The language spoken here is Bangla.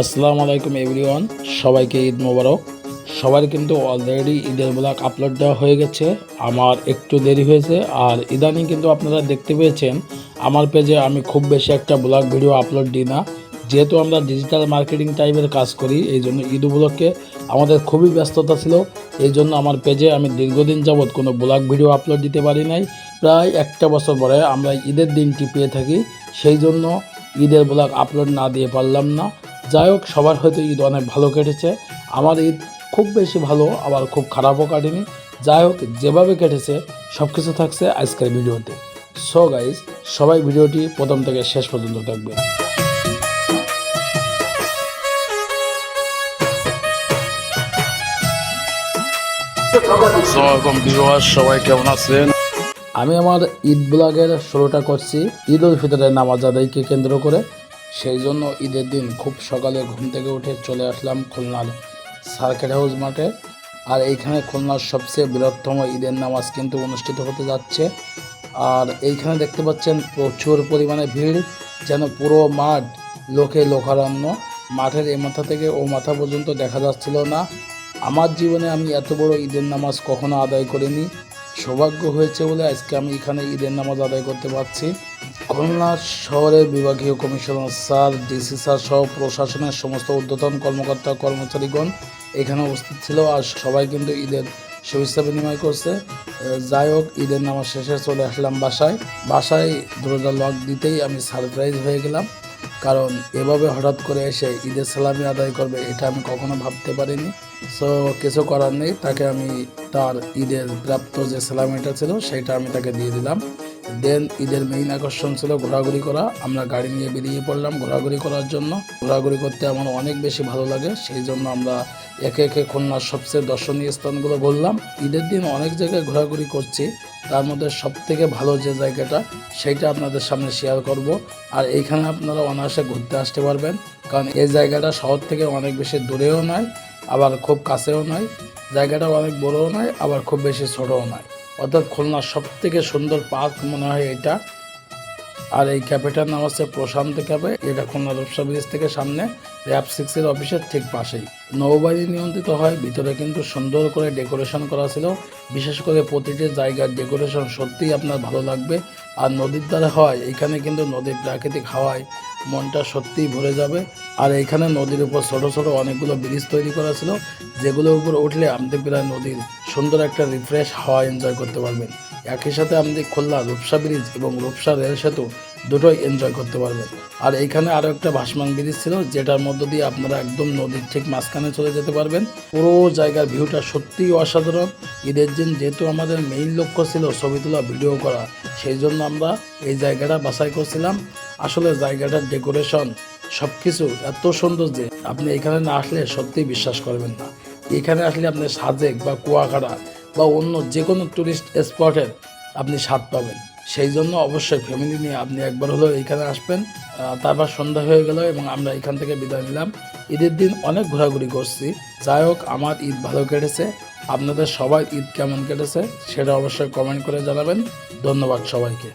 আসসালামু আলাইকুম এভরিওয়ান, সবাইকে ঈদ মোবারক। সবার কিন্তু অলরেডি ঈদের ব্লগ আপলোড দেওয়া হয়ে গেছে। আমার একটু দেরি হয়েছে আর ইদানিং কিন্তু আপনারা দেখতে পেয়েছেন, আমার পেজে আমি খুব বেশি একটা ব্লগ ভিডিও আপলোড দিই না। যেহেতু আমরা ডিজিটাল মার্কেটিং টাইপের কাজ করি, এই জন্য ঈদ উপলক্ষে আমাদের খুবই ব্যস্ততা ছিল। এই জন্য আমার পেজে আমি দীর্ঘদিন যাবৎ কোনো ব্লগ ভিডিও আপলোড দিতে পারি নাই। প্রায় একটা বছর পরে আমরা ঈদের দিনটি পেয়ে থাকি, সেই জন্য ঈদের ব্লগ আপলোড না দিয়ে পারলাম না। যাই হোক, সবার হয়তো ঈদ অনেক ভালো কেটেছে। আমার ঈদ খুব বেশি ভালো, আবার খুব খারাপও কাটেনি। যাই হোক, যেভাবে কেটেছে সব কিছু থাকছে আজকের ভিডিওতে। সো গাইজ সবাই ভিডিওটি প্রথম থেকে শেষ পর্যন্ত দেখবেন। সবাই কেমন আছেন? আমি আমার ঈদ ব্লগের শুরুটা করছি। ঈদ উল ফিতরের নামাজ আদায়কে কেন্দ্র করে। সেই জন্য ঈদের দিন খুব সকালে ঘুম থেকে উঠে চলে আসলাম খুলনার সার্কেট হাউস মাঠে। আর এইখানে খুলনার সবচেয়ে বৃহত্তম ঈদের নামাজ কিন্তু অনুষ্ঠিত হতে যাচ্ছে। আর এইখানে দেখতে পাচ্ছেন প্রচুর পরিমাণে ভিড়, যেন পুরো মাঠ লোকে লোকারণ্য। মাঠের এ মাথা থেকে ও মাথা পর্যন্ত দেখা যাচ্ছিল না। আমার জীবনে আমি এত বড় ঈদের নামাজ কখনো আদায় করিনি। সৌভাগ্য হয়েছে বলে আজকে আমি এখানে ঈদের নামাজ আদায় করতে পারছি। খুলনা শহরের বিভাগীয় কমিশনার স্যার, ডিসি স্যার সহ প্রশাসনের সমস্ত ঊর্ধ্বতন কর্মকর্তা, কর্মচারীগণ এখানে উপস্থিত ছিল আর সবাই কিন্তু ঈদের শুভেচ্ছা বিনিময় করছে। যাই হোক, ঈদের নামাজ শেষে চলে আসলাম বাসায়। বাসায় দরজা লক দিতেই আমি সারপ্রাইজ হয়ে গেলাম। কারণ এভাবে হঠাৎ করে এসে ঈদের সালামি আদায় করবে, এটা আমি কখনো ভাবতে পারিনি। সো কিছু করার নেই। তাকে আমি তার ঈদের প্রাপ্ত যে সালামিটা ছিল, সেটা আমি তাকে দিয়ে দিলাম। দেন ঈদের মেইন আকর্ষণ ছিল ঘোরাঘুরি করা। আমরা গাড়ি নিয়ে বেরিয়ে পড়লাম ঘোরাঘুরি করার জন্য। ঘোরাঘুরি করতে আমার অনেক বেশি ভালো লাগে, সেই জন্য আমরা একে একে খুলনার সবচেয়ে দর্শনীয় স্থানগুলো ঘুরলাম। ঈদের দিন অনেক জায়গায় ঘোরাঘুরি করছি, তার মধ্যে সব থেকে ভালো যে জায়গাটা সেইটা আপনাদের সামনে শেয়ার করব। আর এইখানে আপনারা অনায়াসে ঘুরতে আসতে পারবেন, কারণ এই জায়গাটা শহর থেকে অনেক বেশি দূরেও নয়, আবার খুব কাছেও নয়। জায়গাটা অনেক বড়ও নয়, আবার খুব বেশি ছোটও নয়। অর্থাৎ খুলনার সব থেকে সুন্দর পার্ক মনে হয় এটা। আর এই ক্যাফেটার নাম হচ্ছে প্রশান্ত ক্যাফে এটা খুলনা রূপসা ব্রিজ থেকে সামনে র্যাব সিক্সের অফিসের ঠিক পাশেই। নৌবাহিনী নিয়ন্ত্রিত হয়, ভিতরে কিন্তু সুন্দর করে ডেকোরেশন করা ছিল। বিশেষ করে প্রতিটি জায়গার ডেকোরেশন সত্যিই আপনার ভালো লাগবে। আর নদীর দ্বারা হয়, এখানে কিন্তু নদীর প্রাকৃতিক হাওয়ায় মনটা সত্যিই ভরে যাবে। আর এখানে নদীর উপর ছোট ছোট অনেকগুলো ব্রিজ তৈরি করা ছিল যেগুলোর উপর উঠলে আপনি প্রায় নদীর সুন্দর একটা রিফ্রেশ হাওয়া এনজয় করতে পারবেন। একই সাথে আপনি খুলনা রূপসা ব্রিজ এবং রূপসা রেল সেতু দুটোই এনজয় করতে পারবেন। আর এখানে আরও একটা ভাসমান ব্রিজ ছিল, যেটার মধ্য দিয়ে আপনারা একদম নদীর ঠিক মাঝখানে চলে যেতে পারবেন। পুরো জায়গার ভিউটা সত্যিই অসাধারণ। ঈদের দিন যেহেতু আমাদের মেইন লক্ষ্য ছিল ছবি তোলা ভিডিও করা, সেই জন্য আমরা এই জায়গাটা বাছাই করছিলাম। আসলে জায়গাটার ডেকোরেশন সব কিছু এত সুন্দর যে আপনি এখানে না আসলে সত্যিই বিশ্বাস করবেন না। এখানে আসলে আপনি সাজেক বা কুয়াকাটা বা অন্য যে কোনো টুরিস্ট স্পটের আপনি স্বাদ পাবেন। সেই জন্য অবশ্যই ফ্যামিলি নিয়ে আপনি একবার হলেও এখানে আসবেন। তারপর সন্ধ্যা হয়ে গেল এবং আমরা এখান থেকে বিদায় নিলাম। ঈদের দিন অনেক ঘোরাঘুরি করছি। যাই হোক, আমার ঈদ ভালো কেটেছে। আপনাদের সবার ঈদ কেমন কেটেছে সেটা অবশ্যই কমেন্ট করে জানাবেন। ধন্যবাদ সবাইকে।